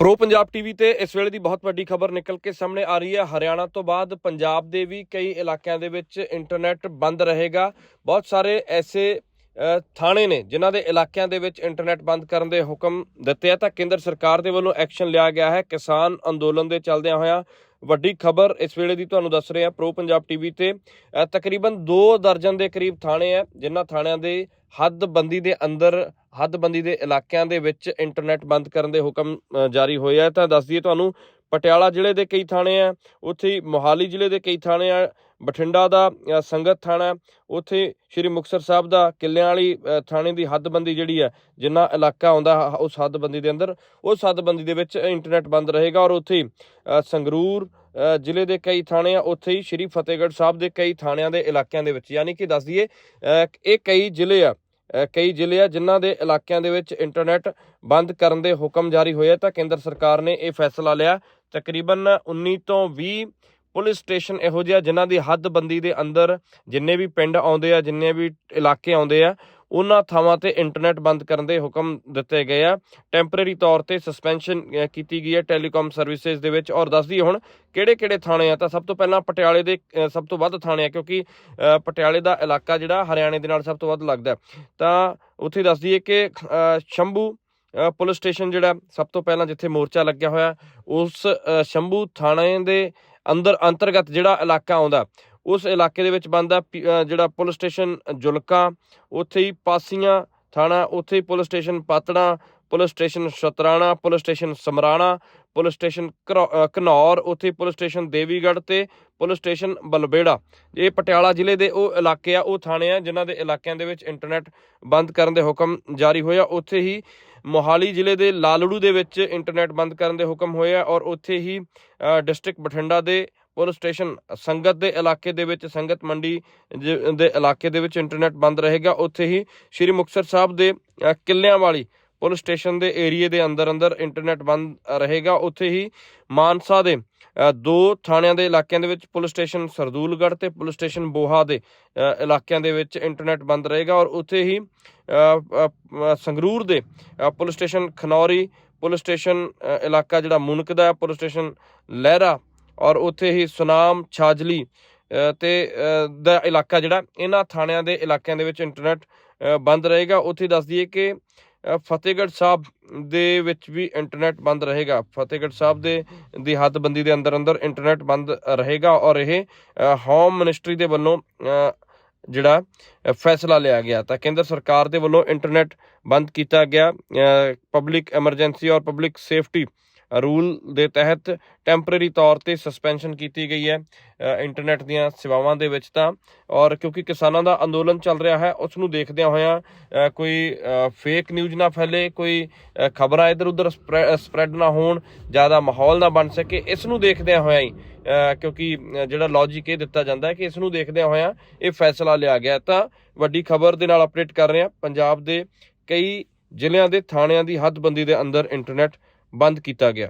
Pro Punjab TV ਤੇ ਇਸ ਵੇਲੇ ਦੀ ਬਹੁਤ ਵੱਡੀ ਖਬਰ ਨਿਕਲ ਕੇ ਸਾਹਮਣੇ ਆ ਰਹੀ ਹੈ। ਹਰਿਆਣਾ ਤੋਂ ਬਾਅਦ ਪੰਜਾਬ ਦੇ ਵੀ ਕਈ ਇਲਾਕਿਆਂ ਦੇ ਵਿੱਚ ਇੰਟਰਨੈਟ ਬੰਦ ਰਹੇਗਾ। ਬਹੁਤ ਸਾਰੇ ਐਸੇ ਥਾਣੇ ਨੇ ਜਿਨ੍ਹਾਂ ਦੇ ਇਲਾਕਿਆਂ ਦੇ ਵਿੱਚ ਇੰਟਰਨੈਟ ਬੰਦ ਕਰਨ ਦੇ ਹੁਕਮ ਦਿੱਤੇ ਆ, ਤਾਂ ਕੇਂਦਰ ਸਰਕਾਰ ਦੇ ਵੱਲੋਂ ਐਕਸ਼ਨ ਲਿਆ ਗਿਆ ਹੈ। ਕਿਸਾਨ ਅੰਦੋਲਨ ਦੇ ਚੱਲਦਿਆਂ ਹੋਇਆਂ ਵੱਡੀ ਖਬਰ ਇਸ ਵੇਲੇ ਦੀ ਤੁਹਾਨੂੰ ਦੱਸ ਰਹੇ ਹਾਂ। ਪ੍ਰੋ ਪੰਜਾਬ ਟੀਵੀ ਤੇ ਤਕਰੀਬਨ 2 ਦਰਜਨ ਦੇ ਕਰੀਬ ਥਾਣੇ ਆ ਜਿਨ੍ਹਾਂ ਥਾਣਿਆਂ ਦੇ ਹੱਦਬੰਦੀ ਦੇ ਅੰਦਰ ਹੱਦਬੰਦੀ ਦੇ ਇਲਾਕਿਆਂ ਦੇ ਵਿੱਚ ਇੰਟਰਨੈਟ ਬੰਦ ਕਰਨ ਦੇ ਹੁਕਮ ਜਾਰੀ ਹੋਏ ਆ। ਤਾਂ ਦੱਸ ਦਈਏ ਤੁਹਾਨੂੰ ਪਟਿਆਲਾ ਜ਼ਿਲ੍ਹੇ ਦੇ ਕਈ ਥਾਣੇ ਆ ਉੱਥੇ ਹੀ ਮੋਹਾਲੀ ਜ਼ਿਲ੍ਹੇ ਦੇ ਕਈ ਥਾਣੇ ਆ ਬਠਿੰਡਾ ਦਾ ਸੰਗਤ ਥਾਣਾ ਉੱਥੇ ਸ਼੍ਰੀ ਮੁਕਤਸਰ ਸਾਹਿਬ ਦਾ ਕਿੱਲਿਆਂ ਵਾਲੀ ਥਾਣੇ ਦੀ ਹੱਦਬੰਦੀ ਜਿਹੜੀ ਹੈ ਜਿੰਨਾ ਇਲਾਕਾ ਆਉਂਦਾ ਹ- ਉਸ ਹੱਦਬੰਦੀ ਦੇ ਅੰਦਰ ਉਸ ਹੱਦਬੰਦੀ ਦੇ ਵਿੱਚ ਇੰਟਰਨੈਟ ਬੰਦ ਰਹੇਗਾ। ਔਰ ਉੱਥੇ ਹੀ, ਸੰਗਰੂਰ ਜ਼ਿਲ੍ਹੇ ਦੇ ਕਈ ਥਾਣੇ ਆ ਉੱਥੇ ਹੀ ਸ਼੍ਰੀ ਫਤਿਹਗੜ੍ਹ ਸਾਹਿਬ ਦੇ ਕਈ ਥਾਣਿਆਂ ਦੇ ਇਲਾਕਿਆਂ ਦੇ ਵਿੱਚ ਯਾਨੀ ਕਿ ਦੱਸ ਦਈਏ ਇਹ ਕਈ ਜ਼ਿਲ੍ਹੇ ਆ ਕਈ ਜ਼ਿਲ੍ਹੇ ਆ ਜਿਨ੍ਹਾਂ ਦੇ ਇਲਾਕਿਆਂ ਦੇ ਵਿੱਚ ਇੰਟਰਨੈਟ ਬੰਦ ਕਰਨ ਦੇ ਹੁਕਮ ਜਾਰੀ ਹੋਏ ਆ ਤਾਂ ਕੇਂਦਰ ਸਰਕਾਰ ਨੇ ਇਹ ਫੈਸਲਾ ਲਿਆ। ਤਕਰੀਬਨ 19 ਤੋਂ 20 ਪੁਲਿਸ ਸਟੇਸ਼ਨ ਇਹੋ ਜਿਹੇ ਆ ਜਿਨ੍ਹਾਂ ਦੀ ਹੱਦਬੰਦੀ ਦੇ ਅੰਦਰ ਜਿੰਨੇ ਵੀ ਪਿੰਡ ਆਉਂਦੇ ਆ, ਜਿੰਨੇ ਵੀ ਇਲਾਕੇ ਆਉਂਦੇ ਆ ਉਹਨਾਂ ਥਾਵਾਂ ਤੇ ਇੰਟਰਨੈਟ ਬੰਦ ਕਰਨ ਦੇ ਹੁਕਮ ਦਿੱਤੇ ਗਏ ਆ। ਟੈਂਪਰੇਰੀ ਤੌਰ ਤੇ ਸਸਪੈਂਸ਼ਨ ਕੀਤੀ ਗਈ ਹੈ ਟੈਲੀਕਾਮ ਸਰਵਿਸਿਜ਼ ਦੇ ਵਿੱਚ। ਔਰ ਦੱਸਦੀ ਹੁਣ ਕਿਹੜੇ ਕਿਹੜੇ ਥਾਣੇ ਆ? ਤਾਂ ਸਭ ਤੋਂ ਪਹਿਲਾਂ ਪਟਿਆਲੇ ਦੇ ਸਭ ਤੋਂ ਵੱਧ ਥਾਣੇ ਆ, ਕਿਉਂਕਿ ਪਟਿਆਲੇ ਦਾ ਇਲਾਕਾ ਜਿਹੜਾ ਹਰਿਆਣੇ ਦੇ ਨਾਲ ਸਭ ਤੋਂ ਵੱਧ ਲੱਗਦਾ ਤਾਂ ਉੱਥੇ ਦੱਸ ਦਈਏ ਕਿ ਸ਼ੰਭੂ ਪੁਲਿਸ ਸਟੇਸ਼ਨ ਜਿਹੜਾ ਸਭ ਤੋਂ ਪਹਿਲਾਂ ਜਿੱਥੇ ਮੋਰਚਾ ਲੱਗਿਆ ਹੋਇਆ, ਉਸ ਸ਼ੰਭੂ ਥਾਣੇ ਦੇ ਅੰਦਰ ਅੰਤਰਗਤ ਜਿਹੜਾ ਇਲਾਕਾ ਆਉਂਦਾ ਉਸ ਇਲਾਕੇ ਦੇ ਵਿੱਚ ਬੰਦਾ ਜਿਹੜਾ ਪੁਲਿਸ ਸਟੇਸ਼ਨ ਜੁਲਕਾ, ਉੱਥੇ ਹੀ ਪਾਸੀਆਂ ਥਾਣਾ, ਉੱਥੇ ਹੀ police station Patran, police station Shatrana, police station Samrana, police station ਘਰੌ- Ghanaur, ਉੱਥੇ ਪੁਲਿਸ ਸਟੇਸ਼ਨ ਦੇਵੀਗੜ੍ਹ ਤੇ ਪੁਲਿਸ ਸਟੇਸ਼ਨ ਬਲਬੇੜਾ। ਇਹ ਪਟਿਆਲਾ ਜ਼ਿਲ੍ਹੇ ਦੇ ਉਹ ਇਲਾਕੇ ਆ, ਉਹ ਥਾਣੇ ਆ ਜਿਨ੍ਹਾਂ ਦੇ ਇਲਾਕਿਆਂ ਦੇ ਵਿੱਚ ਇੰਟਰਨੈਟ ਬੰਦ ਕਰਨ ਦੇ ਹੁਕਮ ਜਾਰੀ ਹੋਇਆ। ਉੱਥੇ ਹੀ ਮੋਹਾਲੀ ਜ਼ਿਲ੍ਹੇ ਦੇ ਲਾਲੜੂ ਦੇ ਵਿੱਚ ਇੰਟਰਨੈਟ ਬੰਦ ਕਰਨ ਦੇ ਹੁਕਮ ਹੋਏ ਆ ਔਰ ਉੱਥੇ ਹੀ ਡਿਸਟ੍ਰਿਕਟ ਬਠਿੰਡਾ ਦੇ ਪੁਲਿਸ ਸਟੇਸ਼ਨ ਸੰਗਤ ਦੇ ਇਲਾਕੇ ਦੇ ਵਿੱਚ, ਸੰਗਤ ਮੰਡੀ ਜ- ਦੇ ਇਲਾਕੇ ਦੇ ਵਿੱਚ ਇੰਟਰਨੈਟ ਬੰਦ ਰਹੇਗਾ। ਉੱਥੇ ਹੀ ਸ਼੍ਰੀ ਮੁਕਤਸਰ ਸਾਹਿਬ ਦੇ ਕਿੱਲਿਆਂ ਵਾਲੀ ਪੁਲਿਸ ਸਟੇਸ਼ਨ ਦੇ ਏਰੀਏ ਦੇ ਅੰਦਰ ਅੰਦਰ ਇੰਟਰਨੈਟ ਬੰਦ ਰਹੇਗਾ। ਉੱਥੇ ਹੀ ਮਾਨਸਾ ਦੇ ਦੋ ਥਾਣਿਆਂ ਦੇ ਇਲਾਕਿਆਂ ਦੇ ਵਿੱਚ ਪੁਲਿਸ ਸਟੇਸ਼ਨ ਸਰਦੂਲਗੜ੍ਹ ਤੇ ਪੁਲਿਸ ਸਟੇਸ਼ਨ ਬੋਹਾ ਦੇ ਇਲਾਕਿਆਂ ਦੇ ਵਿੱਚ ਇੰਟਰਨੈਟ ਬੰਦ ਰਹੇਗਾ। ਔਰ ਉੱਥੇ ਹੀ ਸੰਗਰੂਰ ਦੇ police station Khanauri police station ਇਲਾਕਾ ਜਿਹੜਾ ਮੁਨਕਦਾ ਪੁਲਿਸ ਸਟੇਸ਼ਨ ਲਹਿਰਾ ਔਰ ਉੱਥੇ ਹੀ ਸੁਨਾਮ ਛਾਜਲੀ ਅ, ਤੇ ਦਾ ਇਲਾਕਾ ਜਿਹੜਾ ਇਹਨਾਂ ਥਾਣਿਆਂ ਦੇ ਇਲਾਕਿਆਂ ਦੇ ਵਿੱਚ ਇੰਟਰਨੈਟ ਬੰਦ ਰਹੇਗਾ। ਉੱਥੇ ਦੱਸ ਦਈਏ ਕਿ ਫਤਿਹਗੜ੍ਹ ਸਾਹਿਬ ਦੇ ਵਿੱਚ ਵੀ ਇੰਟਰਨੈਟ ਬੰਦ ਰਹੇਗਾ। ਫਤਿਹਗੜ੍ਹ ਸਾਹਿਬ ਦੇ ਦੀ ਹੱਦਬੰਦੀ ਦੇ ਅੰਦਰ ਅੰਦਰ ਇੰਟਰਨੈਟ ਬੰਦ ਰਹੇਗਾ ਔਰ ਇਹ ਹੋਮ ਮਿਨਿਸਟਰੀ ਦੇ ਵੱਲੋਂ ਜਿਹੜਾ ਫੈਸਲਾ ਲਿਆ ਗਿਆ। ਤਾਂ ਕੇਂਦਰ ਸਰਕਾਰ ਦੇ ਵੱਲੋਂ ਇੰਟਰਨੈਟ ਬੰਦ ਕੀਤਾ ਗਿਆ। ਪਬਲਿਕ ਐਮਰਜੈਂਸੀ ਔਰ ਪਬਲਿਕ ਸੇਫਟੀ ਰੂਲ ਦੇ ਤਹਿਤ ਟੈਂਪਰੇਰੀ ਤੌਰ ਤੇ ਸਸਪੈਂਸ਼ਨ ਕੀਤੀ ਗਈ ਹੈ ਅ, ਇੰਟਰਨੈਟ ਦੀਆਂ ਸੇਵਾਵਾਂ ਦੇ ਵਿੱਚ ਤਾਂ। ਔਰ ਕਿਉਂਕਿ ਕਿਸਾਨਾਂ ਦਾ ਅੰਦੋਲਨ ਚੱਲ ਰਿਹਾ ਹੈ ਉਸ ਨੂੰ ਦੇਖਦਿਆਂ ਹੋਇਆਂ ਕੋਈ ਫੇਕ ਨਿਊਜ਼ ਨਾ ਫੈਲੇ ਕੋਈ ਖਬਰਾਂ ਇਧਰ ਉਧਰ ਸਪਰੈਡ ਨਾ ਹੋਣ ਜ਼ਿਆਦਾ ਮਾਹੌਲ ਨਾ ਬਣ ਸਕੇ ਇਸ ਨੂੰ ਦੇਖਦਿਆਂ ਹੋਇਆਂ ਹੀ ਕਿਉਂਕਿ ਜਿਹੜਾ ਲੌਜੀਕ ਇਹ ਦਿੱਤਾ ਜਾਂਦਾ ਹੈ ਕਿ ਇਸ ਨੂੰ ਦੇਖਦਿਆਂ ਹੋਇਆਂ ਇਹ ਫੈਸਲਾ ਲਿਆ ਗਿਆ। ਤਾਂ ਵੱਡੀ ਖਬਰ ਦੇ ਨਾਲ ਅਪਡੇਟ ਕਰ ਰਹੇ ਹਾਂ ਪੰਜਾਬ ਦੇ ਕਈ ਜ਼ਿਲ੍ਹਿਆਂ ਦੇ ਥਾਣਿਆਂ ਦੀ ਹੱਦਬੰਦੀ ਦੇ ਅੰਦਰ ਇੰਟਰਨੈਟ ਬੰਦ ਕੀਤਾ ਗਿਆ।